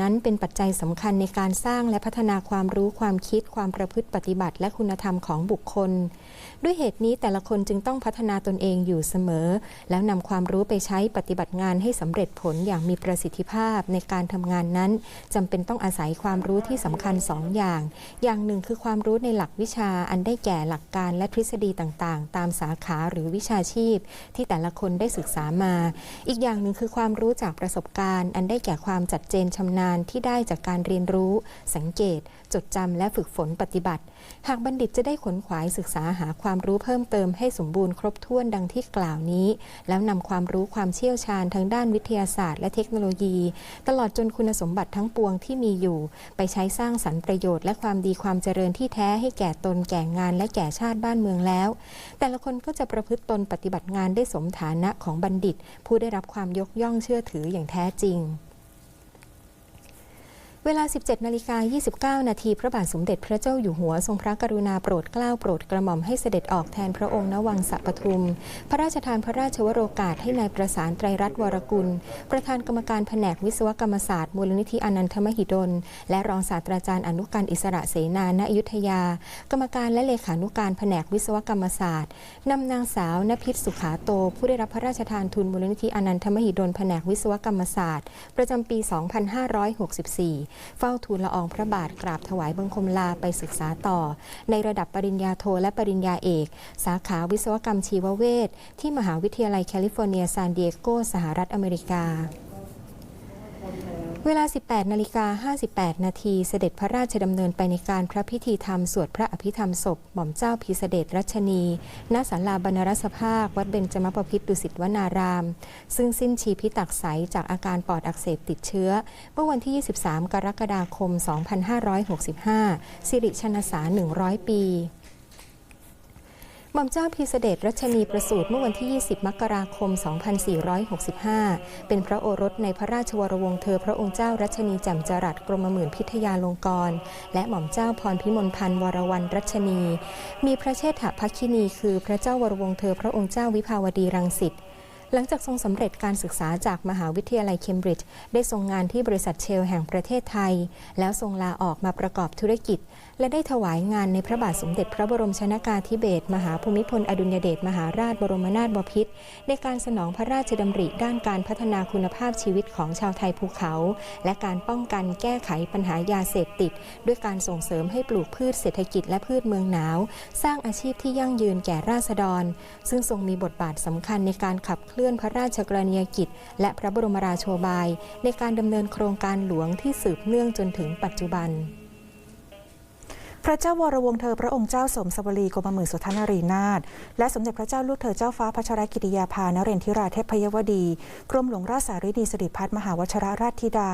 นั้นเป็นปัจจัยสำคัญในการสร้างและพัฒนาความรู้ความคิดความประพฤติปฏิบัติ และคุณธรรมของบุคคลด้วยเหตุนี้แต่ละคนจึงต้องพัฒนาตนเองอยู่เสมอ แล้วนำความรู้ไปใช้ปฏิบัติงานให้สำเร็จผลอย่างมีประสิทธิภาพในการทำงานนั้นจำเป็นต้องอาศัยความรู้ที่สำคัญสองอย่าง อย่างหนึ่งคือความรู้ในหลักวิชาอันได้แก่หลักการและทฤษฎีต่างๆ ตามสาขาหรือวิชาชีพ ที่แต่ละคนได้ศึกษามา อีกอย่างหนึ่งคือความรู้จากประสบการณ์ อันได้แก่ความจัดเจนชำนาญที่ได้จากการเรียนรู้ สังเกต จดจำและฝึกฝนปฏิบัติ หากบัณฑิตจะได้ขนขวายศึกษาหาความรู้เพิ่มเติมให้สมบูรณ์ครบถ้วนดังที่กล่าวนี้ แล้วนำความรู้ความเชี่ยวชาญทางด้านวิทยาศาสตร์และเทคโนโลยี ตลอดจนคุณสมบัติทั้งปวงที่มีอยู่ ไปใช้สร้างสรรค์ประโยชน์และความดีความเจริญที่แท้ให้แก่ตนแก่งานและแก่ชาติบ้านเมืองแล้ว แต่ละคนก็จะประพฤติตนปฏิบัติงานได้สมฐานะของบัณฑิต ผู้ได้รับความยกย่องเชื่อถืออย่างแท้จริง เวลา 17นาฬิกา29 นาทีพระบาทสมเด็จพระเจ้าอยู่หัว ทรงพระกรุณาโปรดเกล้าโปรดกระหม่อมให้เสด็จออกแทนพระองค์ณวังสะปทุม พระราชทานพระราชวโรกาสให้นายประสานไตรรัตน์วรกุล ประธานกรรมการแผนกวิศวกรรมศาสตร์มูลนิธิอนันทมหิดล และรองศาสตราจารย์อนุการอิสระเสนาณอยุธยา กรรมการและเลขานุการแผนกวิศวกรรมศาสตร์นำนางสาวนภิษสุขาโต ผู้ได้รับพระราชทานทุนมูลนิธิอนันทมหิดลแผนกวิศวกรรมศาสตร์ ประจำปี 2564เฝ้าทูลละอองพระบาทกราบถวายบังคมลาไปศึกษาต่อ ในระดับปริญญาโทและปริญญาเอก สาขาวิศวกรรมชีวเวชที่มหาวิทยาลัยแคลิฟอร์เนียซานดิเอโกสหรัฐอเมริกา เวลา 18 นาฬิกา 58 นาทีเสด็จพระราชดำเนินไปในการพระพิธีธรรม สวดพระอภิธรรมศพ หม่อมเจ้าพิเสด็จรัชนี ณ ศาลาบรรรสภาค วัดเบญจมบพิตรดุสิตวนาราม ซึ่งสิ้นชีพิตักใสจากอาการปอดอักเสบติดเชื้อ เมื่อวันที่ 23 กรกฎาคม 2565 สิริชนสา 100 ปี หม่อมเจ้าพีเสด็จรัชนีประสูติเมื่อวันที่ 20 มกราคม 2465 เป็นพระโอรสในพระราชวรวงศ์เธอพระองค์เจ้ารัชนีแจ่มจรัสกรมหมื่นพิทยาลงกรณ์และหม่อมเจ้าพรพิมลพันธ์วรวรรณรัชนี มีพระเชษฐภัคินีคือพระเจ้าวรวงศ์เธอพระองค์เจ้าวิภาวดีรังสิต หลังจากทรงสำเร็จการศึกษาจากมหาวิทยาลัยเคมบริดจ์ได้ทรงงานที่บริษัทเชลแห่งประเทศไทย แล้วทรงลาออกมาประกอบธุรกิจ และได้ถวายงานในพระบาทสมเด็จพระบรมชนากาธิเบศรมหาภูมิพลอดุลยเดชมหาราชบรมนาถบพิตรในการสนองพระราชดำริด้านการพัฒนาคุณภาพชีวิตของชาวไทยภูเขา และการป้องกันแก้ไขปัญหายาเสพติด ด้วยการส่งเสริมให้ปลูกพืชเศรษฐกิจและพืชเมืองหนาว สร้างอาชีพที่ยั่งยืนแก่ราษฎร ซึ่งทรงมีบทบาทสำคัญในการขับเคลื่อนพระราชกรณียกิจ และพระบรมราโชบาย ในการดำเนินโครงการหลวงที่สืบเนื่องจนถึงปัจจุบันพระเจ้าวรวงศ์เธอพระองค์เจ้าสมสวรีกรมหมื่นสุทนารีนาถและสมเด็จพระเจ้าลูกเธอเจ้าฟ้าพัชรกิติยาภานเรนทิราเทพยวดี กรมหลวงราชสารีดีสิริพัฒมหาวชรราชธิดา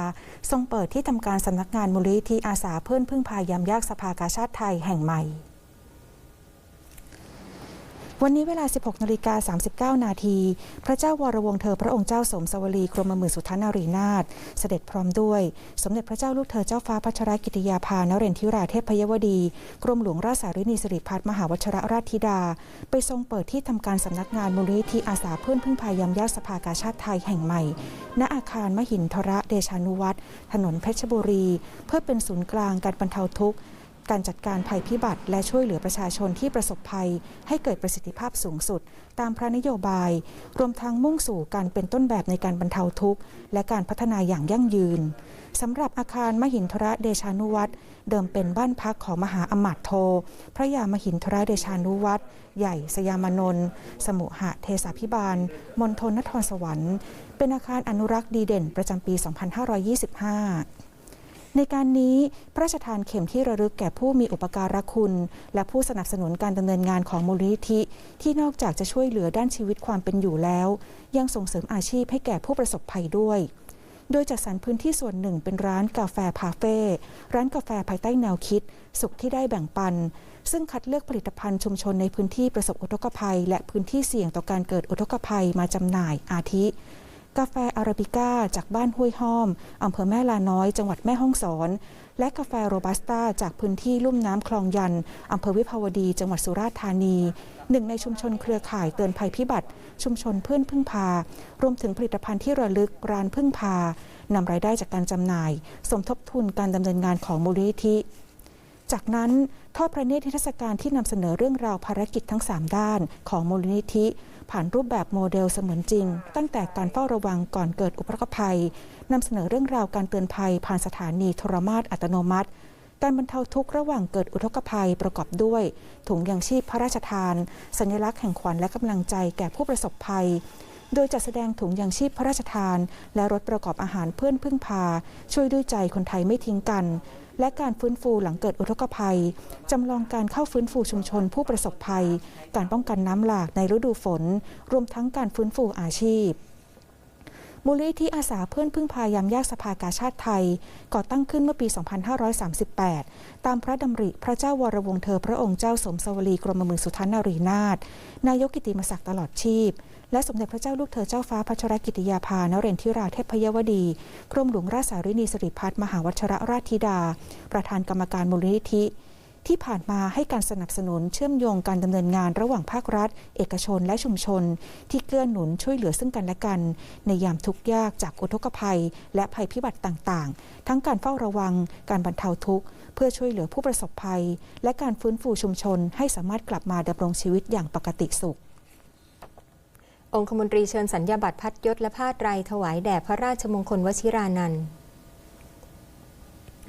ทรงเปิดที่ทำการสำนักงานมูลนิธิอาสาเพื่อนพึ่งพายามยากสภากาชาติไทยแห่งใหม่ วันนี้เวลา 16นาฬิกา39 นาที พระเจ้าวรวงศ์เธอพระองค์เจ้าสมสวรีกรมหมื่นสุทนารีนาถเสด็จพร้อมด้วย สมเด็จพระเจ้าลูกเธอเจ้าฟ้าพัชรกิติยาภานเรนทิราเทพยวดี กรมหลวงราชสารินีสิริพัฒน์มหาวชรราชธิดา ไปทรงเปิดที่ทำการสำนักงานมูลนิธิอาสาเพื่อนพึ่งพายามยากสภากาชาติไทยแห่งใหม่ ณอาคารมหินทระเดชานุวัตรถนนเพชรบุรี เพื่อเป็นศูนย์กลางการบรรเทาทุกข์ การจัดการภัยพิบัติ และช่วยเหลือประชาชนที่ประสบภัย ให้เกิดประสิทธิภาพสูงสุด ตามพระนโยบาย รวมทั้งมุ่งสู่การเป็นต้นแบบในการบรรเทาทุกข์ และการพัฒนาอย่างยั่งยืนสำหรับอาคารมหินทระเดชานุวัตรเดิมเป็นบ้านพักของมหาอมาตย์โท พระยามหินทระเดชานุวัตรใหญ่สยามนนท์สมุหะเทสาพิบาลมณฑลนครสวรรค์ เป็นอาคารอนุรักษ์ดีเด่นประจำปี 2525 ในการนี้พระราชทานเข็มที่ระลึกแก่ผู้มีอุปการะคุณ และผู้สนับสนุนการดำเนินงานของมูลนิธิ ที่นอกจากจะช่วยเหลือด้านชีวิตความเป็นอยู่แล้ว ยังส่งเสริมอาชีพให้แก่ผู้ประสบภัยด้วย โดยจัดสรรพื้นที่ส่วนหนึ่งเป็นร้านกาแฟพาเฟ่ร้านกาแฟภายใต้แนวคิด สุขที่ได้แบ่งปัน ซึ่งคัดเลือกผลิตภัณฑ์ชุมชนในพื้นที่ประสบอุทกภัย และพื้นที่เสี่ยงต่อการเกิดอุทกภัยมาจำหน่ายอาทิ กาแฟอาราบิก้าจากบ้านห้วยห้อมอำเภอแม่ลาน้อย จังหวัดแม่ฮ่องสอน และกาแฟโรบัสต้าจากพื้นที่ลุ่มน้ำคลองยันอำเภอวิภาวดี จังหวัดสุราษฎร์ธานี หนึ่งในชุมชนเครือข่ายเตือนภัยพิบัติ ชุมชนเพื่อนพึ่งพา รวมถึงผลิตภัณฑ์ที่ระลึกร้านพึ่งพานำรายได้จากการจำหน่าย สมทบทุนการดำเนินงานของมูลนิธิจากนั้นทอดพระเนตรนิทศการที่นำเสนอเรื่องราวภารกิจทั้ง 3 ด้านของมูลนิธิ ผ่านรูปแบบโมเดลเสมือนจริง ตั้งแต่การเฝ้าระวังก่อนเกิดอุปกภัยนำเสนอเรื่องราวการเตือนภัย ผ่านสถานีโทรมาตอัตโนมัติ การบรรเทาทุกข์ระหว่างเกิดอุทกภัยประกอบด้วย ถุงยางชีพพระราชทาน สัญลักษณ์แห่งขวัญและกำลังใจแก่ผู้ประสบภัยโดยจัดแสดงถุงยางชีพพระราชทาน และรถประกอบอาหารเพื่อนพึ่งพา ช่วยด้วยใจคนไทยไม่ทิ้งกัน และการฟื้นฟูหลังเกิดอุทกภัย จำลองการเข้าฟื้นฟูชุมชนผู้ประสบภัย การป้องกันน้ำหลากในฤดูฝน รวมทั้งการฟื้นฟูอาชีพมูลนิธิอาสาเพื่อนพึ่งพายามยากสภากาชาติไทย ก่อตั้งขึ้นเมื่อปี 2538 ตามพระดำริพระเจ้าวรวงเธอพระองค์เจ้าสมสวลีกรมมื่นสุทันนารีนาถนายกกิติมศักดิ์ตลอดชีพ และสมเด็จพระเจ้าลูกเธอเจ้าฟ้าพัชรกิติยาภานเรนทิราเทพยวดี กรมหลวงราชสารินีสิริพัฒน์มหาวัชรราชธิดา ประธานกรรมการมูลนิธิ ที่ผ่านมาให้การสนับสนุนเชื่อมโยงการดำเนินงานระหว่างภาครัฐ เอกชนและชุมชน ที่เกื้อหนุนช่วยเหลือซึ่งกันและกัน ในยามทุกข์ยากจากอุทกภัย และภัยพิบัติต่างๆ ทั้งการเฝ้าระวัง การบรรเทาทุกข์เพื่อช่วยเหลือผู้ประสบภัย และการฟื้นฟูชุมชนให้สามารถกลับมาดำรงชีวิตอย่างปกติสุข องคมนตรีเชิญสัญญาบัตรพัดยศและผ้าไตรถวายแด่พระราชมงคลวชิรานันท์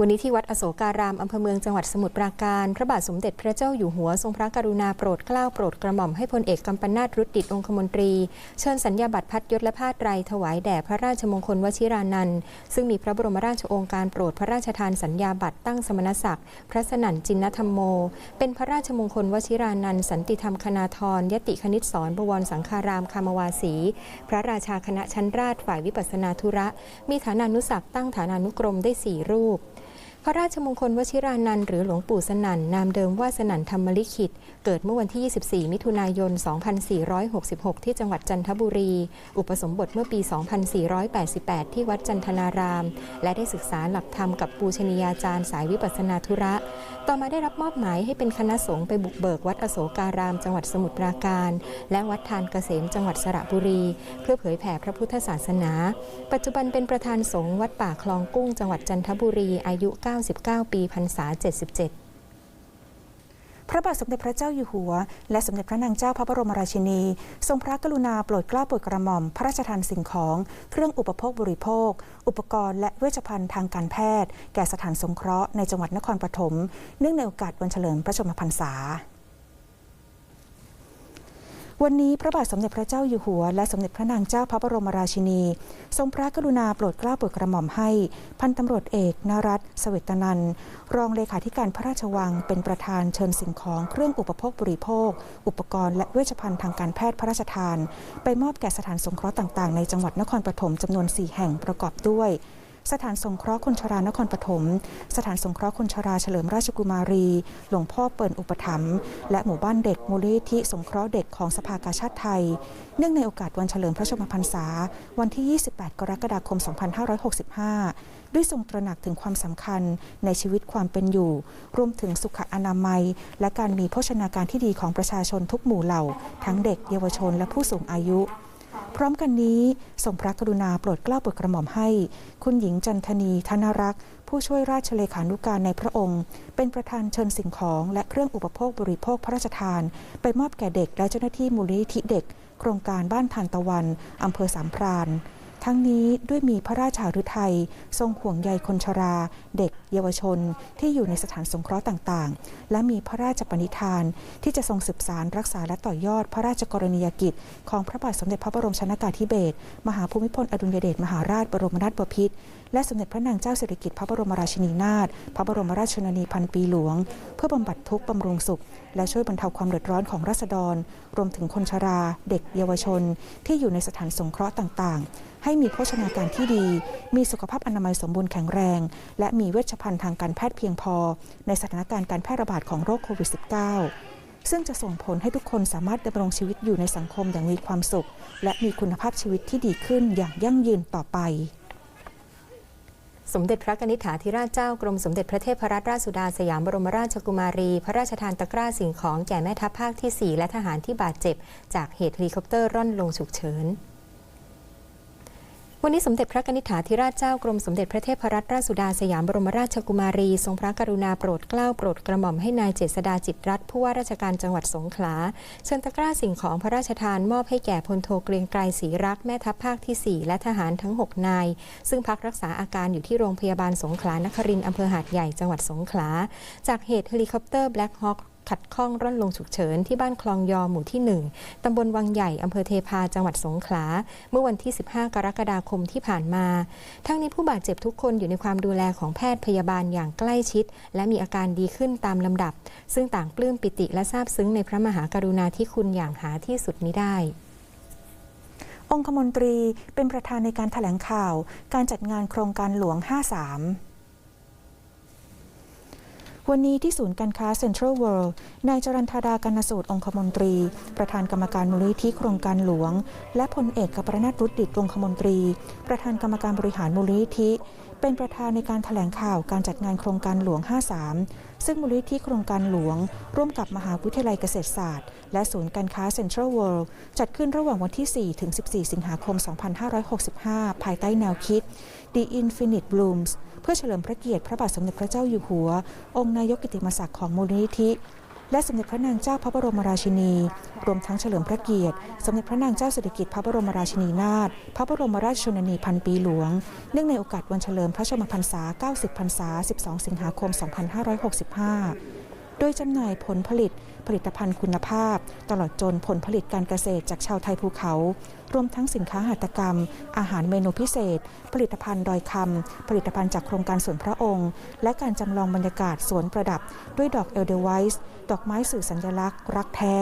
วันนี้ที่วัดอโศการามอำเภอเมืองจังหวัดสมุทรปราการ พระบาทสมเด็จพระเจ้าอยู่หัวทรงพระกรุณาโปรดเกล้าโปรดกระหม่อมให้พลเอกกัมปนาตรุดดิตองคมนตรี เชิญสัญญาบัตรพัดยศและผ้าไตรถวายแด่พระราชมงคลวชิรานันท์ซึ่งมีพระบรมราชโองการโปรดพระราชทานสัญญาบัตรตั้งสมณศักดิ์พระสนั่นจินนธรรมโม เป็นพระราชมงคลวชิรานันท์สันติธรรมคณาธรยติคณิตสอนบวรสังฆารามคามวาสี พระราชาคณะชั้นราชฝ่ายวิปัสนาธุระ มีฐานานุศักดิ์ตั้งฐานานุกรมได้สี่รูป ระราชมงคลวชิรานันท์หรือหลวงปู่สนั่นนามเดิมว่าสนั่นธรรมลิขิต เกิดเมื่อวันที่ 24 มิถุนายน 2466 ที่จังหวัดจันทบุรี อุปสมบทเมื่อปี 2488 ที่วัดจันทนาราม และได้ศึกษาหลักธรรมกับปูชนียาจารย์สายวิปัสนาธุระ ต่อมาได้รับมอบหมายให้เป็นคณะสงฆ์ไปบุกเบิกวัดอโศการาม จังหวัดสมุทรปราการ และวัดทานเกษมจังหวัดสระบุรี เพื่อเผยแผ่พระพุทธศาสนา ปัจจุบันเป็นประธานสงฆ์วัดป่าคลองกุ้งจังหวัดจันทบุรีอายุ99 ปีพรรษา 77พระบาทสมเด็จพระเจ้าอยู่หัว และสมเด็จพระนางเจ้าพระบรมราชินี ทรงพระกรุณาโปรดเกล้าโปรดกระหม่อม พระราชทานสิ่งของ เครื่องอุปโภคบริโภค อุปกรณ์และเวชภัณฑ์ทางการแพทย์ แก่สถานสงเคราะห์ในจังหวัดนครปฐมเนื่องในโอกาสวันเฉลิมพระชนมพรรษา วันนี้พระบาทสมเด็จพระเจ้าอยู่หัว และสมเด็จพระนางเจ้าพระบรมราชินี ทรงพระกรุณาโปรดเกล้าโปรดกระหม่อมให้ พันตำรวจเอกนรัตน์เสวตนันรองเลขาธิการพระราชวัง เป็นประธานเชิญสิ่งของเครื่องอุปโภคบริโภค อุปกรณ์และเวชภัณฑ์ทางการแพทย์พระราชทาน ไปมอบแก่สถานสงเคราะห์ต่าง ๆ ในจังหวัดนครปฐมจำนวน 4 แห่งประกอบด้วย สถานสงเคราะห์คนชรานครปฐม สถานสงเคราะห์คนชราเฉลิมราชกุมารี หลวงพ่อเปิ่นอุปถัมภ์ และหมู่บ้านเด็กมูลนิธิสงเคราะห์เด็กของสภากาชาติไทย เนื่องในโอกาสวันเฉลิมพระชนมพรรษา วันที่ 28 กรกฎาคม 2565 ด้วยทรงตระหนักถึงความสำคัญในชีวิตความเป็นอยู่ รวมถึงสุขอนามัย และการมีโภชนาการที่ดีของประชาชนทุกหมู่เหล่า ทั้งเด็กเยาวชนและผู้สูงอายุ พร้อมกันนี้ทรงพระกรุณาโปรดเกล้าโปรดกระหม่อมให้ คุณหญิงจันทนีธนรักษ์ ผู้ช่วยราชเลขานุการในพระองค์ เป็นประธานเชิญสิ่งของ และเครื่องอุปโภคบริโภคพระราชทาน ไปมอบแก่เด็กและเจ้าหน้าที่มูลนิธิเด็ก โครงการบ้านทานตะวันอำเภอสามพราน ทั้งนี้ด้วยมีพระราชาฤทัยทรงห่วงใยคนชรา เด็ก เยาวชน ที่อยู่ในสถานสงเคราะห์ต่างๆ และมีพระราชปณิธาน ที่จะทรงสืบสารรักษาและต่อยอดพระราชกรณียกิจ ของพระบาทสมเด็จพระบรมชนากาธิเบศรมหาภูมิพลอดุลยเดชมหาราชบรมนาถบพิตรและสมเด็จพระนางเจ้าสิริกิติ์พระบรมราชินีนาถพระบรมราชชนนีพันปีหลวง เพื่อบำบัดทุกข์บำรุงสุข และช่วยบรรเทาความเดือดร้อนของราษฎร รวมถึงคนชรา เด็ก เยาวชน ที่อยู่ในสถานสงเคราะห์ต่างๆ ให้มีโภชนาการที่ดี มีสุขภาพอนามัยสมบูรณ์แข็งแรง และมีเวชภัณฑ์ทางการแพทย์เพียงพอ ในสถานการณ์การแพร่ระบาดของโรคโควิด -19 ซึ่งจะส่งผลให้ทุกคนสามารถดำรงชีวิตอยู่ในสังคมอย่างมีความสุข และมีคุณภาพชีวิตที่ดีขึ้นอย่างยั่งยืนต่อไปสมเด็จพระกนิษฐาธิราชเจ้ากรมสมเด็จพระเทพรัตนราชสุดาสยามบรมราชกุมารี พระราชทานตะกร้าสิ่งของแก่แม่ทัพภาคที่ 4 และทหารที่บาดเจ็บ จากเหตุเฮลิคอปเตอร์ร่อนลงฉุกเฉิน วันนี้สมเด็จพระกนิษฐาธิราชเจ้ากรมสมเด็จพระเทพรัตนราชสุดาสยามบรมราชกุมารี ทรงพระกรุณาโปรดเกล้าโปรดกระหม่อมให้นายเจษดาจิตรัตน์ผู้ว่าราชการจังหวัดสงขลา เชิญตะกร้าสิ่งของพระราชทานมอบให้แก่พลโทเกรียงไกรศรีรักแม่ทัพภาคที่ 4 และทหารทั้ง 6 นาย ซึ่งพักรักษาอาการอยู่ที่โรงพยาบาลสงขลานครินทร์อำเภอหาดใหญ่จังหวัดสงขลา จากเหตุเฮลิคอปเตอร์แบล็คฮอ k ขัดข้องร่อนลงฉุกเฉินที่บ้านคลองยอหมู่ที่ 1ตำบลวังใหญ่อำเภอเทพาจังหวัดสงขลา เมื่อวันที่ 15 กรกฎาคมที่ผ่านมา ทั้งนี้ผู้บาดเจ็บทุกคนอยู่ในความดูแลของแพทย์พยาบาลอย่างใกล้ชิด และมีอาการดีขึ้นตามลำดับ ซึ่งต่างปลื้มปิติและซาบซึ้งในพระมหากรุณาธิคุณอย่างหาที่สุดมิได้องคมนตรีเป็นประธานในการถแถลงข่าว การจัดงานโครงการหลวง 53 วันนี้ที่ศูนย์การค้าเซ็นทรัลเวิลด์นายจรันธาดากนสูตรองคมนตรี ประธานกรรมการมูลนิธิโครงการหลวง และพลเอกกัปรนาตรุดดิตองคมนตรี ประธานกรรมการบริหารมูลนิธิ เป็นประธานในการถแถลงข่าวการจัดงานโครงการหลวง 53 ซึ่งมูลนิธิโครงการหลวง ร่วมกับมหาวิทยาลัยเกษตรศาสตร์ และศูนย์การค้าเซ็นทรัลเวิลด์จัดขึ้นระหว่างวันที่ 4 ถึง 14 สิงหาคม 2565 ภายใต้แนวคิด The Infinite Blooms เพื่อเฉลิมพระเกียรติพระบาทสมเด็จพระเจ้าอยู่หัว องค์นายกกิติมศักดิ์ของมูลนิธิ และสมเด็จพระนางเจ้าพระบรมราชินี รวมทั้งเฉลิมพระเกียรติ สมเด็จพระนางเจ้าสิริกิติ์พระบรมราชินีนาถพระบรมราชชนนีพันปีหลวง เนื่องในโอกาสวันเฉลิมพระชนมพรรษา 90 พรรษา 12 สิงหาคม 2565 โดยจำหน่ายผลผลิต ผลิตภัณฑ์คุณภาพ ตลอดจนผลผลิตการเกษตรจากชาวไทยภูเขา รวมทั้งสินค้าหัตถกรรม อาหารเมนูพิเศษ ผลิตภัณฑ์ดอยคำผลิตภัณฑ์จากโครงการสวนพระองค์ และการจำลองบรรยากาศสวนประดับ ด้วยดอกเอลเดไวส์ดอกไม้สื่อสัญลักษณ์ รักแท้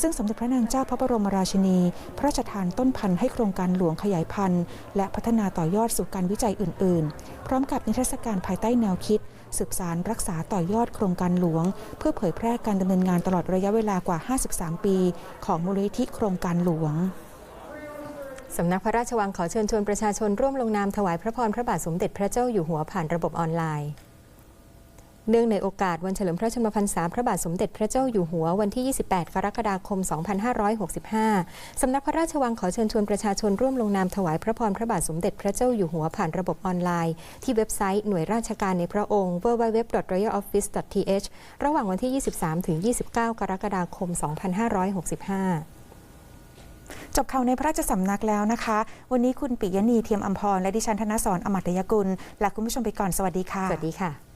ซึ่งสมเด็จพระนางเจ้าพระบรมราชินี พระราชทานต้นพันธุ์ให้โครงการหลวงขยายพันธุ์ และพัฒนาต่อยอดสู่การวิจัยอื่น ๆ พร้อมกับนิทรรศการภายใต้แนวคิด สืบสารรักษาต่อยอดโครงการหลวง เพื่อเผยแพร่การดำเนินงานตลอดระยะเวลากว่า 53 ปี ของมูลนิธิโครงการหลวงสำนักพระราชวังขอเชิญชวนประชาชนร่วมลงนามถวายพระพรพระบาทสมเด็จพระเจ้าอยู่หัวผ่านระบบออนไลน์ เนื่องในโอกาสวันเฉลิมพระชนมพรรษาพระบาทสมเด็จพระเจ้าอยู่หัววันที่ 28 กรกฎาคม 2565 สำนักพระราชวังขอเชิญชวนประชาชนร่วมลงนามถวายพระพรพระบาทสมเด็จพระเจ้าอยู่หัวผ่านระบบออนไลน์ ที่เว็บไซต์หน่วยราชการในพระองค์ www.royaloffice.th ระหว่างวันที่ 23ถึง29 กรกฎาคม 2565จบข่าวในพระราชสำนักแล้วนะคะ วันนี้คุณปิยณีเทียมอัมพร และดิฉันธนสรอมตยกุลลาคุณผู้ชมไปก่อน สวัสดีค่ะ สวัสดีค่ะ